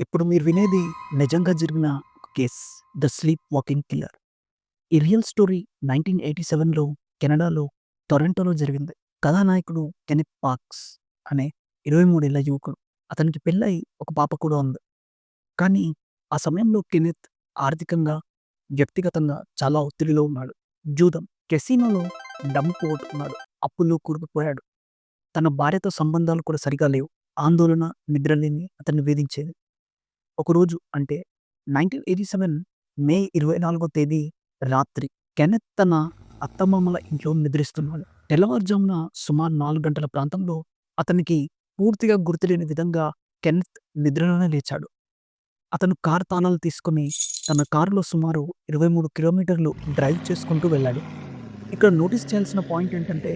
ఇప్పుడు మీరు వినేది నిజంగా జరిగిన case the sleep walking killer. ఈ రియల్ స్టోరీ నైన్టీన్ ఎయిటీ సెవెన్లో కెనడాలో టొరంటోలో జరిగింది. కథానాయకుడు కెనిత్ పార్క్స్ అనే ఇరవై మూడేళ్ళ యువకుడు. అతనికి పెళ్ళై ఒక పాప కూడా ఉంది. కానీ ఆ సమయంలో కెనిత్ ఆర్థికంగా వ్యక్తిగతంగా చాలా ఒత్తిడిలో ఉన్నాడు. జూదం కెసినోలో డబ్బు పోగొట్టుకున్నాడు అప్పుల్లో కూరుకుపోయాడు. తన భార్యతో సంబంధాలు కూడా సరిగా లేవు. ఆందోళన నిద్రలేని అతన్ని వేధించేది. ఒకరోజు అంటే నైన్టీన్ ఎయిటీ సెవెన్ మే ఇరవై నాలుగో తేదీ రాత్రి కెనెత్ తన అత్తమామల ఇంట్లో నిద్రిస్తున్నాడు. తెల్లవారుజామున సుమారు నాలుగు గంటల ప్రాంతంలో అతనికి పూర్తిగా గుర్తులేని విధంగా కెనెత్ నిద్రలోనే లేచాడు. అతను కారు తాళాలు తీసుకుని తన కారులో సుమారు ఇరవై మూడు కిలోమీటర్లు డ్రైవ్ చేసుకుంటూ వెళ్ళాడు. ఇక్కడ నోటీస్ చేయాల్సిన పాయింట్ ఏంటంటే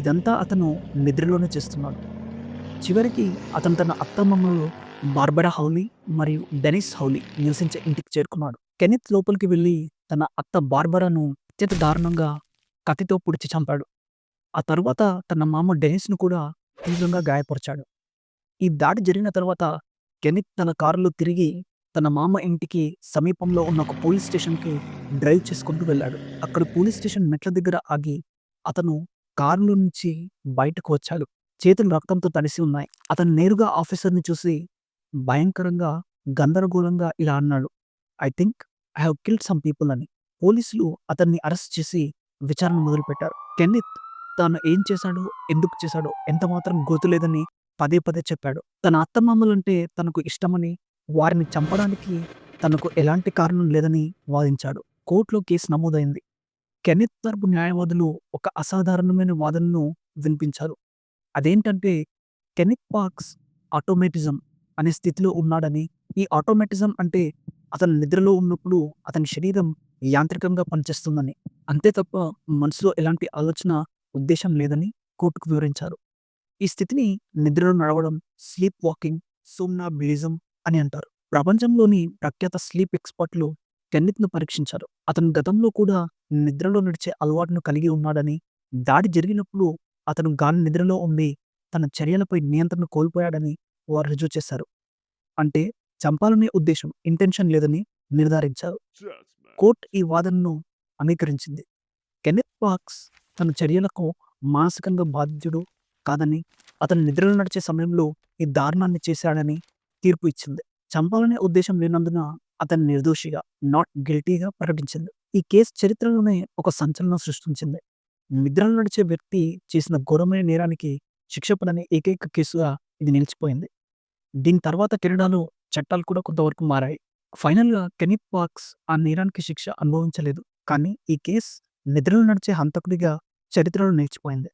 ఇదంతా అతను నిద్రలోనే చేస్తున్నాడు. చివరికి అతను తన అత్తమ్మమ్మలో బార్బరా హౌలీ మరియు డెనిస్ హౌలీ నివసించే ఇంటికి చేరుకున్నాడు. కెనిత్ లోపలికి వెళ్ళి తన అత్త బార్బరాను అత్యంత దారుణంగా కత్తితో పొడిచి చంపాడు. ఆ తరువాత తన మామ డెనిస్ను కూడా తీవ్రంగా గాయపరిచాడు. ఈ దాడి జరిగిన తర్వాత కెనిత్ తన కారులో తిరిగి తన మామ ఇంటికి సమీపంలో ఉన్న ఒక పోలీస్ స్టేషన్కి డ్రైవ్ చేసుకుంటూ వెళ్ళాడు. అక్కడ పోలీస్ స్టేషన్ మెట్ల దగ్గర ఆగి అతను కారులో నుంచి బయటకు వచ్చాడు. చేతులు రక్తంతో తడిసి ఉన్నాయి. అతను నేరుగా ఆఫీసర్ని చూసి భయంకరంగా గందరగోళంగా ఇలా అన్నాడు. I think I have killed some people అని. పోలీసులు అతన్ని అరెస్ట్ చేసి విచారణ మొదలుపెట్టారు. కెన్నిత్ తాను ఏం చేశాడో ఎందుకు చేశాడో ఎంత మాత్రం గుర్తులేదని పదే పదే చెప్పాడు. తన అత్తమామలంటే తనకు ఇష్టమని వారిని చంపడానికి తనకు ఎలాంటి కారణం లేదని వాదించాడు. కోర్టులో కేసు నమోదైంది. కెనిత్ తరపు న్యాయవాదులు ఒక అసాధారణమైన వాదనను వినిపించారు. అదేంటంటే కెనిత్ పార్క్స్ ఆటోమేటిజం అనే స్థితిలో ఉన్నాడని ఈ ఆటోమేటిజం అంటే అతను నిద్రలో ఉన్నప్పుడు అతని శరీరం యాంత్రికంగా పనిచేస్తుందని. అంతే తప్ప మనసులో ఎలాంటి ఆలోచన ఉద్దేశం లేదని కోర్టుకు వివరించారు. ఈ స్థితిని నిద్రలో నడవడం స్లీప్ వాకింగ్ సోమ్నా బిలిజం అని అంటారు. ప్రపంచంలోని ప్రఖ్యాత స్లీప్ ఎక్స్పర్ట్లు కెన్నిత్ను పరీక్షించారు. అతను గతంలో కూడా నిద్రలో నడిచే అలవాటును కలిగి ఉన్నాడని దాడి జరిగినప్పుడు అతను గాలి నిద్రలో ఉండి తన చర్యలపై నియంత్రణ కోల్పోయాడని వారు రుజువు చేశారు. అంటే చంపాలనే ఉద్దేశం ఇంటెన్షన్ లేదని నిర్ధారించారు. కోర్ట్ ఈ వాదనను అంగీకరించింది. కెనెత్ పార్క్స్ తన చర్యలకు మానసికంగా బాధ్యుడు కాదని అతను నిద్రలో నడిచే సమయంలో ఈ దారుణాన్ని చేశాడని తీర్పు ఇచ్చింది. చంపాలనే ఉద్దేశం లేనందున అతన్ని నిర్దోషిగా నాట్ గిల్టీగా ప్రకటించింది. ఈ కేసు చరిత్రలోనే ఒక సంచలనం సృష్టించింది. నిద్రలో నడిచే వ్యక్తి చేసిన ఘోరమైన నేరానికి శిక్ష పడని ఏకైక కేసుగా ఇది నిలిచిపోయింది. దీని తర్వాత కెనడాలో చట్టాలు కూడా కొంతవరకు మారాయి. ఫైనల్గా కెనిత్ పార్క్స్ ఆ నేరానికి శిక్ష అనుభవించలేదు. కానీ ఈ కేసు నిద్రలో నడిచే హంతకుడిగా చరిత్రలో నిలిచిపోయింది.